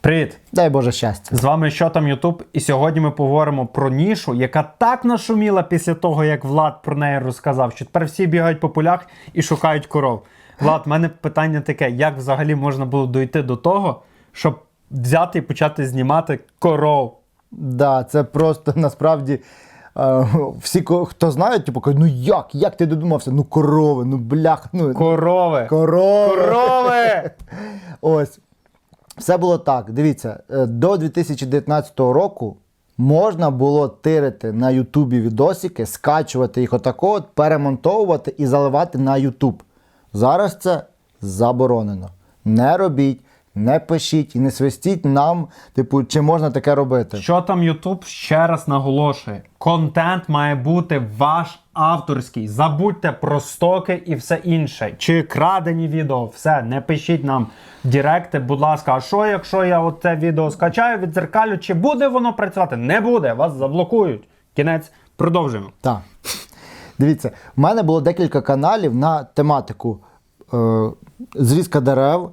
Привіт! Дай Боже щастя. З вами що там Ютуб, і сьогодні ми поговоримо про нішу, яка так нашуміла після того, як Влад про неї розказав, що тепер всі бігають по полях і шукають коров. Влад, в мене питання таке: як взагалі можна було дойти до того, щоб взяти і почати знімати коров? Да, це просто насправді. е, всі, хто знають, типу, кажуть, ну як? Як ти додумався? Ну корови, ну блях, ну Корови! корови. Корови! Ось. Все було так. Дивіться, е, до 2019 року можна було тирити на Ютубі відосики, скачувати їх отако, от, перемонтовувати і заливати на Ютуб. Зараз це заборонено. Не робіть, не пишіть і не свистіть нам, типу, чи можна таке робити. Що там Ютуб ще раз наголошує: контент має бути ваш авторський. Забудьте про стоки і все інше. Чи крадені відео, все, не пишіть нам в директи, будь ласка, а що, якщо я оце відео скачаю, відзеркалю, чи буде воно працювати? Не буде, вас заблокують. Кінець, продовжуємо. Так. Дивіться, в мене було декілька каналів на тематику е, зрізка дерев,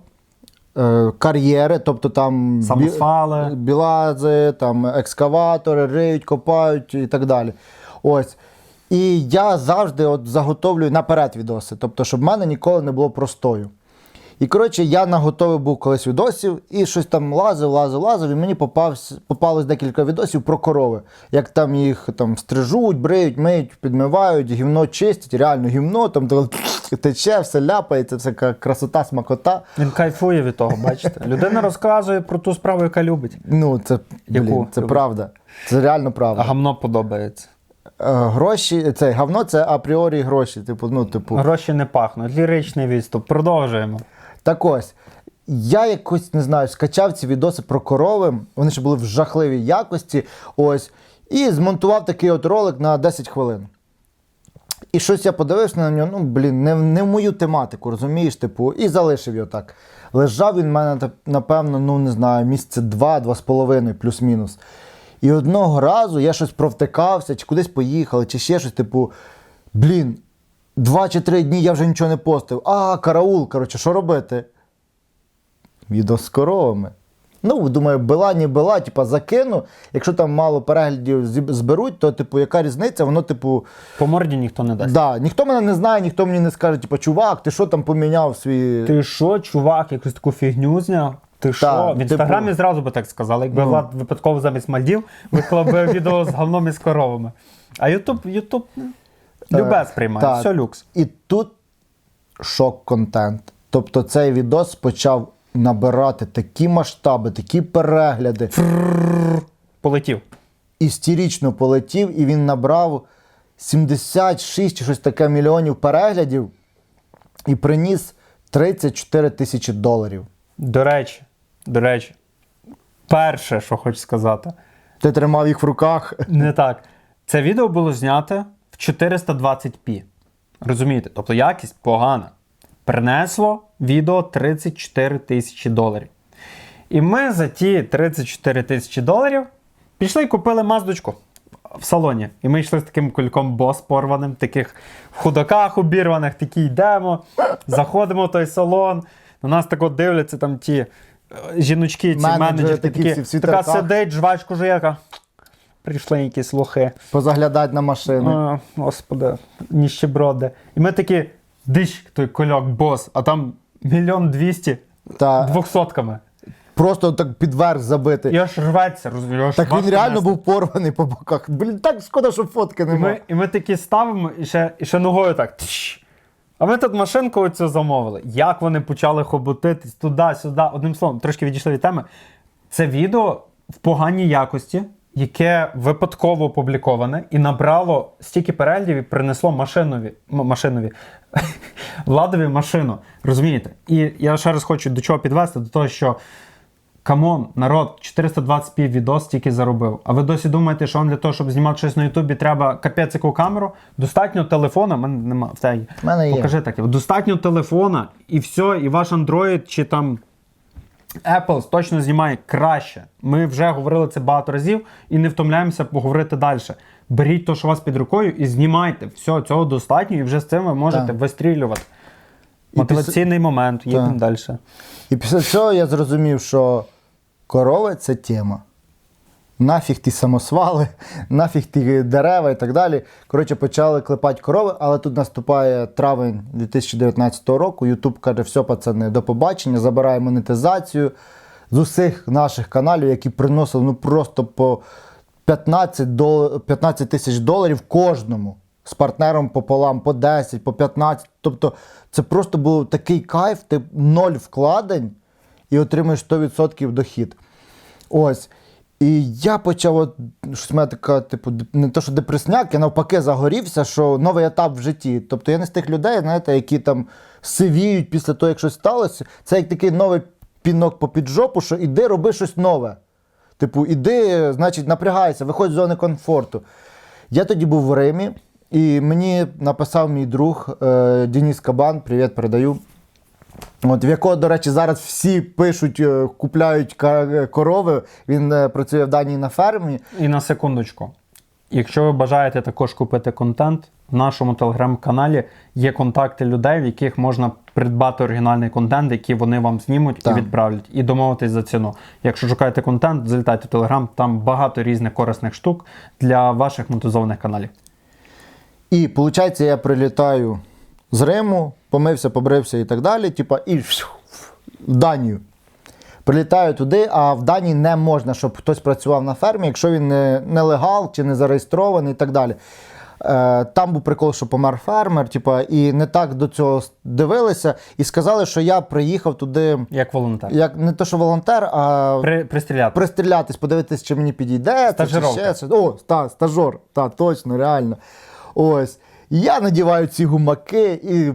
кар'єри, тобто там Самосвали. білази, там екскаватори, риють, копають і так далі. Ось. І я завжди от заготовлюю наперед відоси, тобто, щоб в мене ніколи не було простою. І коротше, я наготовив був колись відосів і щось там лазив, лазив, лазив, і мені попався, попалось декілька відосів про корови. Як там їх там стрижуть, бриють, миють, підмивають, гівно чистять, реально гівно, там тече, все ляпається, все красота, смакота. Він кайфує від того, бачите? Людина розказує про ту справу, яка любить. Ну, це, блін, Яку? це правда. Це реально правда. А гамно подобається. Е, гроші, це говно це апріорі гроші. Типу, ну, типу. Гроші не пахнуть. Ліричний відступ. Продовжуємо. Так ось, я якось не знаю, скачав ці відоси про корови, вони ще були в жахливій якості. Ось, і змонтував такий от ролик на 10 хвилин. І щось я подивився на нього, ну, блін, не, не в мою тематику, розумієш, типу, і залишив його так. Лежав він в мене, напевно, ну не знаю, місяця два, два з половиною, плюс-мінус. І одного разу я щось провтикався, чи кудись поїхали, чи ще щось, типу, блін, два чи три дні я вже нічого не постив. А, караул, коротше, що робити? Відео з коровами. Ну, думаю, била, не била, типа закину. Якщо там мало переглядів зберуть, то, типу, яка різниця? Воно, типу, По морді ніхто не дасть. да, ніхто мене не знає, ніхто мені не скаже, типу, чувак, ти що там поміняв свій. Ти що, чувак, якусь таку фігню зняв? Ти що? В інстаграмі типу- зразу би так сказали, якби Ну. Влад випадково замість Мальдів виклав би відео з говном і з коровами. А Ютуб, Ютуб любе сприймає, так. все люкс. І тут шок-контент. Тобто цей відос почав набирати такі масштаби, такі перегляди. Полетів. істерично полетів, і він набрав 76 чи щось таке мільйонів переглядів і приніс 34 тисячі доларів. До речі, до речі, перше, що хочу сказати, Ти тримав їх в руках. не так. Це відео було знято в 420p. Розумієте? Тобто якість погана. Принесло відео 34 тисячі доларів. І ми за ті 34 тисячі доларів пішли і купили маздочку в салоні. І ми йшли з таким кульком бос порваним, таких в худаках обірваних, такі йдемо, заходимо в той салон. На нас так от дивляться там ті е, жіночки, ці Менеджери менеджери, такі такі, всі в така світерках. сидить, жвачку яка. Прийшли якісь лохи. Позаглядати на машини. О, господи, ніщеброди. І ми такі, диш, той кольок, бос, а там мільйон двісті Та двохсотками. просто так підверх забити. І аж рветься, розумієш? Так він реально був порваний по боках. Блін, так шкода, що фотки І немає. ми, і ми такі ставимо і ще, і ще ногою так. тш. А ми тут машинку оцю замовили. Як вони почали хоботитись туди-сюди. Одним словом, трошки відійшли від теми. Це відео в поганій якості, яке випадково опубліковане і набрало стільки переглядів і принесло машинові, м- машинові владові машину. Розумієте? І я ще раз хочу до чого підвести, до того, що Камон, народ, 420p відос тільки заробив. А ви досі думаєте, що вам для того, щоб знімати щось на Ютубі, треба капець яку камеру? Достатньо телефона, в мене нема в тебе мене є. Покажи таке. Достатньо телефона, і все, і ваш Android чи там Apple точно знімає краще. Ми вже говорили це багато разів і не втомляємося поговорити далі. Беріть те, що у вас під рукою, і знімайте. Все, цього достатньо, і вже з цим ви можете Так. вистрілювати. І Мотиваційний момент, їдемо Так. далі. І після цього я зрозумів, що корови це тема. Нафіг ті самосвали, нафіг ті дерева і так далі. Коротше, почали клепати корови, але тут наступає травень 2019 року. Ютуб каже, все, пацани, до побачення, забирає монетизацію з усіх наших каналів, які приносили ну просто по 15 дол- 15 тисяч доларів кожному. З партнером пополам по 10, по 15. Тобто це просто був такий кайф, ти ноль вкладень і отримуєш 100% дохід. Ось. І я почав, от, щось мене така, типу, не то, що депресняк, я навпаки загорівся, що новий етап в житті. Тобто я не з тих людей, знаєте, які там сивіють після того, як щось сталося. Це як такий новий пінок по піджопу, що іди роби щось нове. Типу, іди, значить, напрягайся, виходь з зони комфорту. Я тоді був в Римі, і мені написав мій друг е, Денис Кабан, привіт, передаю. От, в якого, до речі, зараз всі пишуть, е, купляють корови. Він е, працює в Данії на фермі. І на секундочку. Якщо ви бажаєте також купити контент, в нашому телеграм-каналі є контакти людей, в яких можна придбати оригінальний контент, який вони вам знімуть Так. і відправлять, і домовитись за ціну. Якщо шукаєте контент, залітайте в телеграм, там багато різних корисних штук для ваших монетизованих каналів. І виходить, я прилітаю з Риму, помився, побрився і так далі. Типа, і в Данію. Прилітаю туди, а в Данії не можна, щоб хтось працював на фермі, якщо він не нелегал чи не зареєстрований і так далі. Е, там був прикол, що помер фермер, типа, і не так до цього дивилися, і сказали, що я приїхав туди Як волонтер. як не то, що волонтер, а При, пристріляти. пристрілятись, подивитись, чи мені підійде. це, чи Стажировка. ще щось. О, та, стажор, та, точно, реально. Ось. Я надіваю ці гумаки і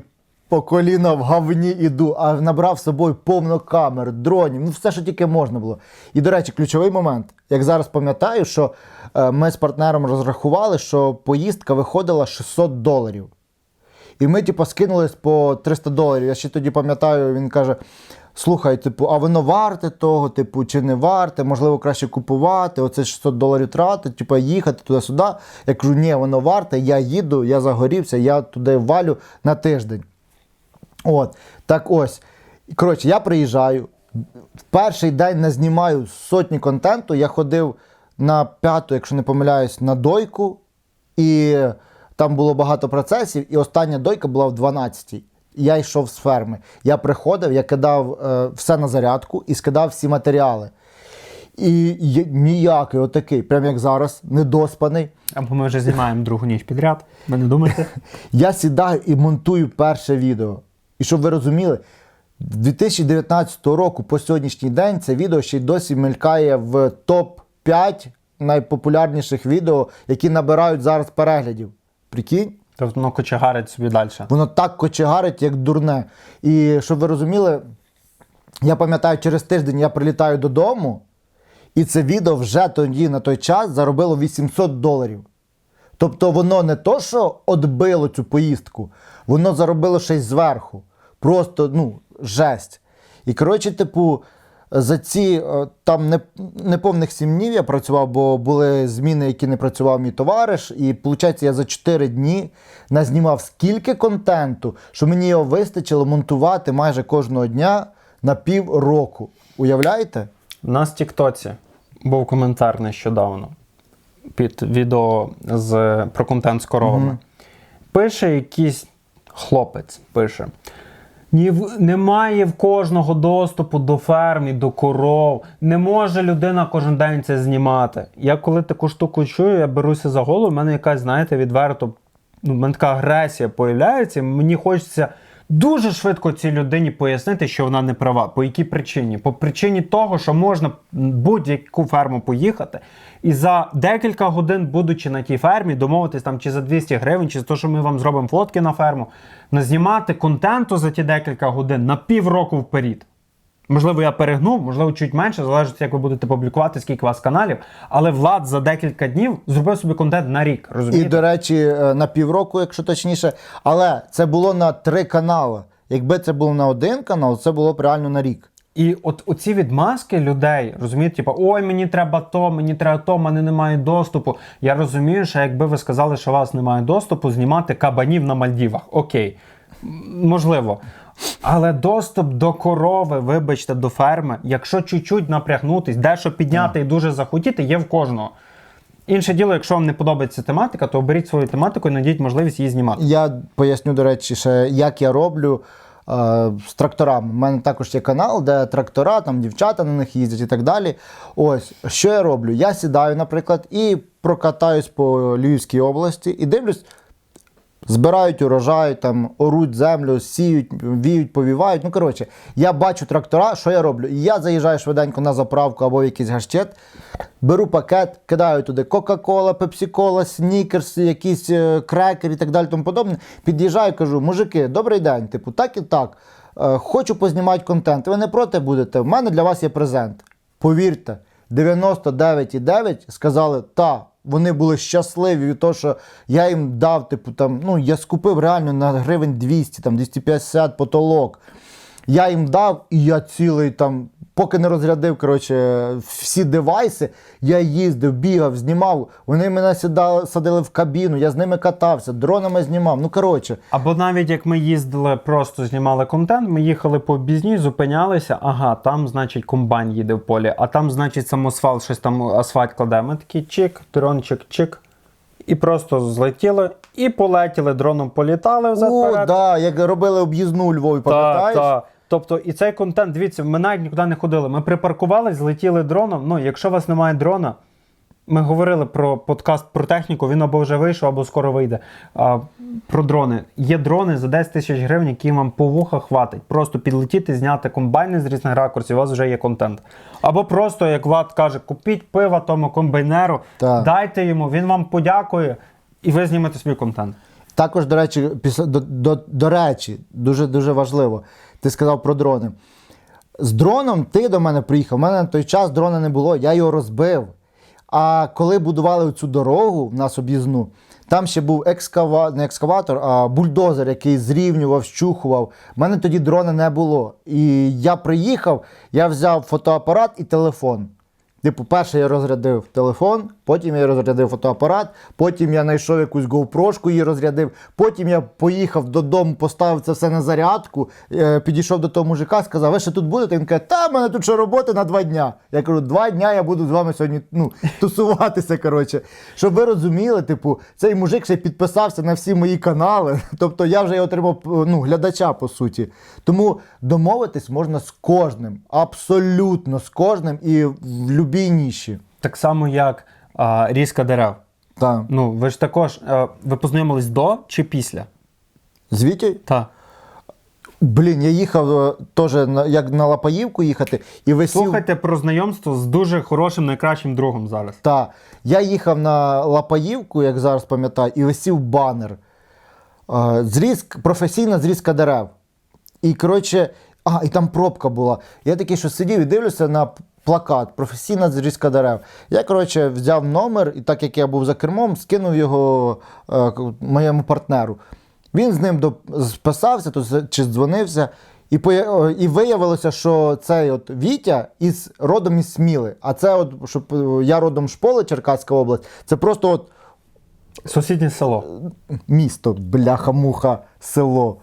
по коліна в говні іду, а набрав з собою повно камер, дронів, ну все, що тільки можна було. І, до речі, ключовий момент. Як зараз пам'ятаю, що е, ми з партнером розрахували, що поїздка виходила 600 доларів. І ми, типу, скинулись по 300 доларів. Я ще тоді пам'ятаю, він каже: слухай, типу, а воно варте того, типу, чи не варте, можливо, краще купувати, оце 600 доларів тратити, типу, їхати туди-сюди. Я кажу, ні, воно варте, я їду, я загорівся, я туди валю на тиждень. От, так ось. Коротше, я приїжджаю. В перший день не знімаю сотні контенту. Я ходив на п'яту, якщо не помиляюсь, на дойку. І там було багато процесів. І остання дойка була в 12-й. Я йшов з ферми. Я приходив, я кидав е, все на зарядку і скидав всі матеріали. І є- ніякий, отакий, прям як зараз, недоспаний. Або ми вже знімаємо другу ніч підряд. Ви не думаєте? Я сідаю і монтую перше відео. І щоб ви розуміли, 2019 року по сьогоднішній день це відео ще й досі мелькає в топ-5 найпопулярніших відео, які набирають зараз переглядів. Прикинь? Тобто воно кочегарить собі далі. Воно так кочегарить, як дурне. І щоб ви розуміли, я пам'ятаю, через тиждень я прилітаю додому, і це відео вже тоді на той час заробило 800 доларів. Тобто воно не то, що отбило цю поїздку, воно заробило й зверху. Просто, ну, жесть. І коротше, типу, за ці е, там не, неповних сім днів я працював, бо були зміни, які не працював мій товариш. І виходить, я за 4 дні назнімав скільки контенту, що мені його вистачило монтувати майже кожного дня на пів року. Уявляєте? У нас в Тіктоці був коментар нещодавно під відео з, про контент з коровами. Пише якийсь хлопець, пише. Ні, немає в кожного доступу до ферм і до коров. Не може людина кожен день це знімати. Я коли таку штуку чую, я беруся за голову, в мене якась, знаєте, відверто, ну, в мене така агресія появляється. Мені хочеться дуже швидко цій людині пояснити, що вона не права. По якій причині? По причині того, що можна будь-яку ферму поїхати і за декілька годин, будучи на тій фермі, домовитись там чи за 200 гривень, чи за те, що ми вам зробимо фотки на ферму, назнімати контенту за ті декілька годин на півроку вперед. Можливо, я перегнув, можливо, чуть менше, залежить, як ви будете публікувати, скільки у вас каналів. Але Влад за декілька днів зробив собі контент на рік. І, до речі, е, на півроку, якщо точніше. Але це було на три канали. Якби це було на один канал, це було б реально на рік. І от оці відмазки людей, розумієте, типу, ой, мені треба то, мені треба то, мене немає доступу. Я розумію, що якби ви сказали, що у вас немає доступу, знімати кабанів на Мальдівах. Окей, можливо. Але доступ до корови, вибачте, до ферми, якщо чуть-чуть напрягнутись, дещо підняти і дуже захотіти, є в кожного. Інше діло, якщо вам не подобається тематика, то оберіть свою тематику і знайдіть можливість її знімати. Я поясню, до речі, ще як я роблю е, з тракторами. У мене також є канал, де трактора, там дівчата на них їздять і так далі. Ось що я роблю? Я сідаю, наприклад, і прокатаюсь по Львівській області і дивлюсь. Збирають урожай, там оруть землю, сіють, віють, повівають. Ну коротше, я бачу трактора, що я роблю? Я заїжджаю швиденько на заправку або в якийсь гашчет, беру пакет, кидаю туди Кока-Кола, Пепсі-Кола, Снікерс, якісь е, крекери і так далі, тому подобне. Під'їжджаю, кажу, мужики, добрий день, типу, так і так. Е, хочу познімати контент. Ви не проти будете? В мене для вас є презент. Повірте, 99,9 сказали, та. Вони були щасливі від того, що я їм дав, типу, там, ну, я скупив реально на гривень 200, там, 250 потолок. Я їм дав, і я цілий там, поки не розрядив коротше, всі девайси, я їздив, бігав, знімав. Вони мене сідали, садили в кабіну, я з ними катався, дронами знімав. Ну, коротше, Або навіть як ми їздили, просто знімали контент, ми їхали по об'їзній, зупинялися, ага, там, значить, комбайн їде в полі, а там, значить, самосвал, щось там асфальт кладе. Ми такі чик, дрончик, чик. І просто злетіли і полетіли, дроном політали о, вперед. да, як робили об'їзну у Львові, Так, так. Тобто, і цей контент, дивіться, ми навіть нікуди не ходили. Ми припаркувались, злетіли дроном. Ну, якщо у вас немає дрона, ми говорили про подкаст про техніку, він або вже вийшов, або скоро вийде. А, про дрони. Є дрони за 10 тисяч гривень, які вам по вухах хватить. Просто підлетіти, зняти комбайни з різних ракурсів, у вас вже є контент. Або просто, як Влад каже, купіть пива тому комбайнеру, Так. дайте йому, він вам подякує, і ви знімете свій контент. Також, до речі, після, до, до, до речі, дуже дуже важливо. Ти сказав про дрони. З дроном ти до мене приїхав. У мене на той час дрона не було, я його розбив. А коли будували цю дорогу в нас об'їзну, там ще був екскава... не екскаватор, а бульдозер, який зрівнював, щухував. У мене тоді дрона не було. І я приїхав, я взяв фотоапарат і телефон. Типу, перше я розрядив телефон, потім я розрядив фотоапарат, потім я знайшов якусь GoPro, її розрядив, потім я поїхав додому, поставив це все на зарядку, е, підійшов до того мужика, сказав, ви ще тут будете? Він каже, та в мене тут ще роботи на два дня. Я кажу, два дня я буду з вами сьогодні ну, тусуватися. коротше. Щоб ви розуміли, типу, цей мужик ще підписався на всі мої канали. Тобто я вже отримав ну, глядача, по суті. Тому домовитись можна з кожним, абсолютно з кожним і в будь-якій ніші. Так само, як а, різка дерев. Так. Ну, ви ж також, е, ви познайомились до чи після? З Вітєю? Так. Блін, я їхав е, теж на, як на Лапаївку їхати і висів. Слухайте про знайомство з дуже хорошим, найкращим другом зараз. Та, я їхав на Лапаївку, як зараз пам'ятаю, і висів банер. Е, Зрізк, професійна зрізка дерев. І коротше, а, і там пробка була. Я такий, що сидів і дивлюся на п- плакат Професійна зрізка дерев. Я, коротше, взяв номер, і так як я був за кермом, скинув його е, моєму партнеру. Він з ним доп- списався, то чи дзвонився. І, і виявилося, що цей от Вітя із родом із Сміли. А це, от, щоб е, я родом Шполи, Черкаська область, це просто от Сусіднє село. місто, бляха-муха, село.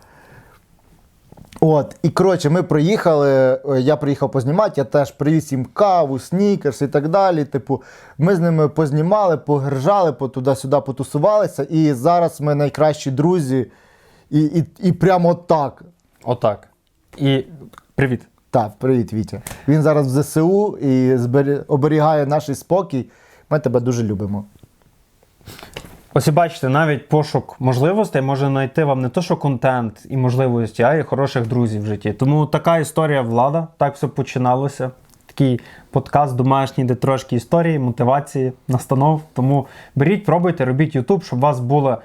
От, і коротше, ми приїхали. е, Я приїхав познімати, я теж привіз їм каву, снікерс і так далі. Типу, ми з ними познімали, погержали, по туди-сюди потусувалися. І зараз ми найкращі друзі. І, і, і прямо так. Отак. І привіт. Так, привіт, Вітя. Він зараз в ЗСУ і збері- оберігає наш спокій. Ми тебе дуже любимо. Ось і бачите, навіть пошук можливостей може знайти вам не то, що контент і можливості, а й хороших друзів в житті. Тому така історія влада, так все починалося. Такий подкаст домашній, де трошки історії, мотивації, настанов. Тому беріть, пробуйте, робіть YouTube, щоб у вас були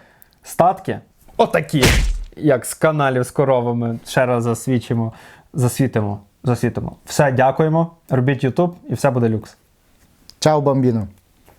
статки, отакі, як з каналів з коровами. Ще раз засвідчимо, засвітимо. засвітимо. Все, дякуємо. Робіть YouTube і все буде люкс. Чао, бамбіно.